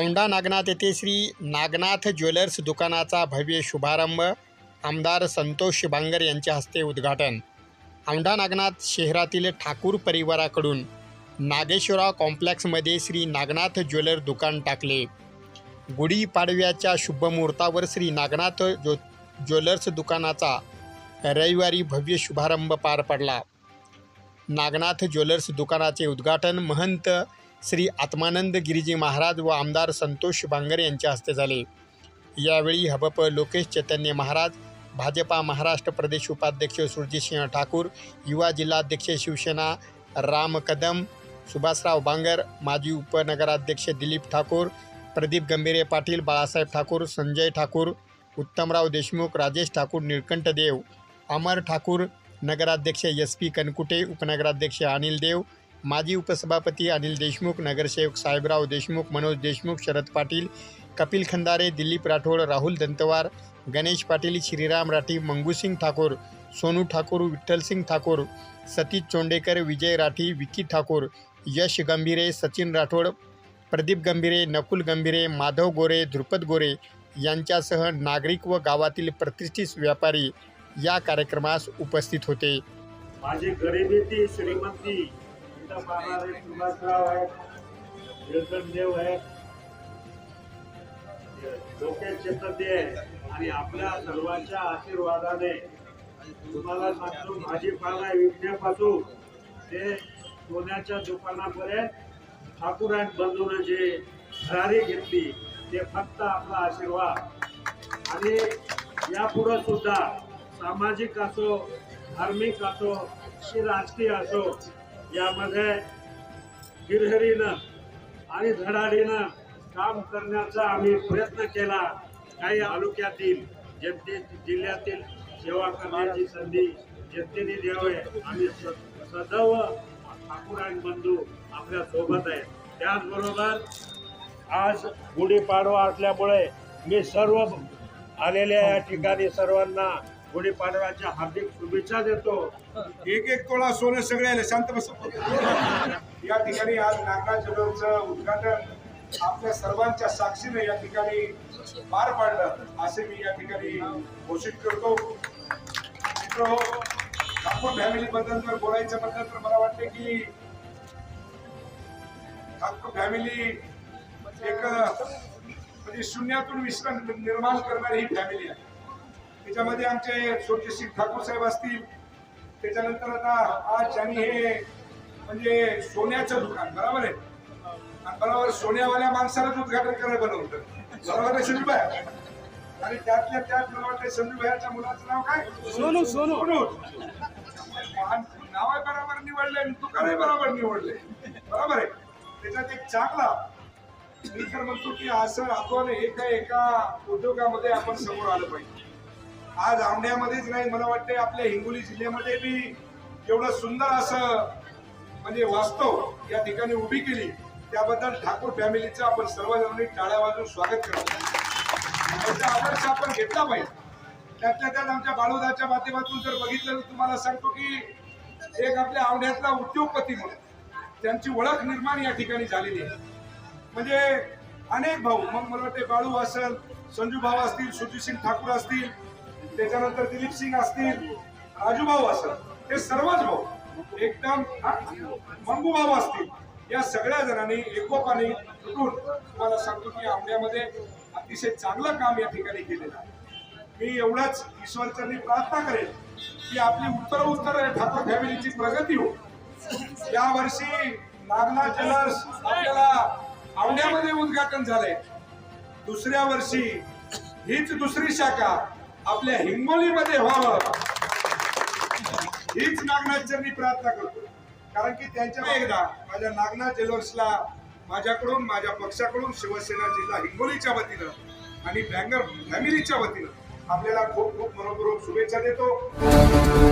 औंढा नागनाथ येथे श्री नागनाथ ज्वेलर्स दुकानाचा भव्य शुभारंभ आमदार संतोष बांगर यांच्या हस्ते उद्घाटन. औंढा नागनाथ शहरातील ठाकूर परिवाराकडून नागेश्वरा कॉम्प्लेक्समध्ये श्री नागनाथ ज्वेलर दुकान टाकले. गुढीपाडव्याच्या शुभमुहूर्तावर श्री नागनाथ ज्यो ज्वेलर्स दुकानाचा रविवारी भव्य शुभारंभ पार पडला. नागनाथ ज्वेलर्स दुकानाचे उद्घाटन महंत श्री आत्मानंद गिरीजी महाराज व आमदार संतोष बांगर यांच्या हस्ते झाले. यावेळी हबप लोकेश चैतन्य महाराज भाजपा महाराष्ट्र प्रदेश उपाध्यक्ष सुरजितसिंह ठाकूर युवा जिल्हाध्यक्ष शिवसेना राम कदम सुभाषराव बांगर माजी उपनगराध्यक्ष दिलीप ठाकूर प्रदीप गंभीरे पाटील बाळासाहेब ठाकूर संजय ठाकूर उत्तमराव देशमुख राजेश ठाकूर निळकंठ देव अमर ठाकूर नगराध्यक्ष एस पी कनकुटे उपनगराध्यक्ष अनिल देव माजी उपसभापती अनिल देशमुख नगरसेवक साहेबराव देशमुख मनोज देशमुख शरद पाटील कपिल खंदारे दिलीप राठोड राहुल दंतवार गणेश पाटील श्रीराम राठी मंगूसिंग ठाकूर सोनू ठाकूर विठ्ठलसिंग ठाकूर सतीश चोंडेकर विजय राठी विकी ठाकूर यश गंभीरे सचिन राठोड प्रदीप गंभीरे नकुल गंभीरे माधव गोरे ध्रुपद गोरे यांच्यासह नागरिक व गावातील प्रतिष्ठित व्यापारी या कार्यक्रमास उपस्थित होते. माझी गरिबी ती श्रीमंती सुभाषराव आहे निळकंठ देव आहे लोकेश चतुर्थी आहे आणि आपल्या सर्वांच्या आशीर्वादाने तुम्हाला सांगतो भाजीपाला विकण्यापासून ते सोन्याच्या दुकानापर्यंत ठाकूर अँड बंधून जे घरारी घेतली ते फक्त आपला आशीर्वाद. आणि यापुढं सुद्धा सामाजिक असो धार्मिक असो की राजकीय असो यामध्ये गिरहरीनं आणि धडाडीनं काम करण्याचा आम्ही प्रयत्न केला. काही तालुक्यातील जनते जिल्ह्यातील सेवा करण्याची संधी जनतेने द्यावे. आणि स- सदैव ठाकूर आणि बंधू आपल्यासोबत आहे त्याचबरोबर आज गुढीपाडवा असल्यामुळे मी सर्व आलेल्या या ठिकाणी सर्वांना गुढीपाडव्याच्या हार्दिक शुभेच्छा देतो. एक एक तोळा सोनं सगळे आले. शांत बस. या ठिकाणी आज नागनाथ ज्वेलर्सचं उद्घाटन आपल्या सर्वांच्या साक्षीने या ठिकाणी पार पाडलं असे मी या ठिकाणी घोषित करतो. मित्र ठाकूर फॅमिली बद्दल जर बोलायचं म्हटलं तर मला वाटते की ठाकूर फॅमिली एक म्हणजे शून्यातून विश्व निर्माण करणारी ही फॅमिली आहे. त्याच्यामध्ये आमचे सोडचे ठाकूर साहेब असतील. त्याच्यानंतर आता आज ज्यांनी हे म्हणजे सोन्याचं दुकान बरोबर आहे? आणि बरोबर सोन्यावाल्या माणसालाच उद्घाटन करायला बनवतं बरोबर आहे संजूभाई आणि त्यातल्या त्यात मला वाटतं संजूभाईच्या मुलाचं नाव काय? सोनू सोनू. नाव बरोबर निवडले आणि बरोबर निवडले बरोबर आहे? त्याच्यात एक चांगला मी तर म्हणतो की असं आपण एका एका उद्योगामध्ये आपण समोर आलं पाहिजे. आज औंढ्यामध्येच नाही मला वाटते आपल्या हिंगोली जिल्ह्यामध्ये बी एवढं सुंदर असं म्हणजे वास्तव या ठिकाणी उभी केली. त्याबद्दल ठाकूर फॅमिलीचं आपण सर्वजणांनी टाळ्या वाजून स्वागत करतो. त्याचा आदर्श आपण घेतला पाहिजे. त्यातल्या त्यात आमच्या बाळूदाच्या माध्यमातून जर बघितलं तर तुम्हाला सांगतो की एक आपल्या आवड्यातला उद्योगपती म्हणून त्यांची ओळख निर्माण या ठिकाणी झालेली आहे. म्हणजे अनेक भाऊ मग मला वाटते बाळू असेल संजू भाऊ असतील सुजितसिंग ठाकूर असतील त्याच्यानंतर दिलीप सिंग असतील राजू भाऊ असेल हे सर्वच भाऊ एकदम मंगू भाऊ असतील या सगळ्या जणांनी एकोपाने तुटून तुम्हाला सांगतो की आंब्यामध्ये अतिशय चांगलं काम या ठिकाणी केलेलं आहे. मी एवढाच ईश्वरचरणी प्रार्थना करेन की आपली उत्तर उत्तर ठाकूर फॅमिलीची प्रगती हो. या वर्षी नागना ज्वेलर्स आपल्याला आवड्यामध्ये उद्घाटन झालंय. दुसऱ्या वर्षी हीच दुसरी शाखा आपल्या हिंगोलीमध्ये व्हावं. हीच नागनाथच्या मी प्रार्थना करतो. कारण की त्यांच्या एकदा माझ्या नागनाथ ज्वेलर्सला माझ्याकडून माझ्या पक्षाकडून शिवसेना जिल्हा हिंगोलीच्या वतीनं आणि बँगर फॅमिलीच्या वतीनं आपल्याला खूप खूप मनपूर्वक शुभेच्छा देतो.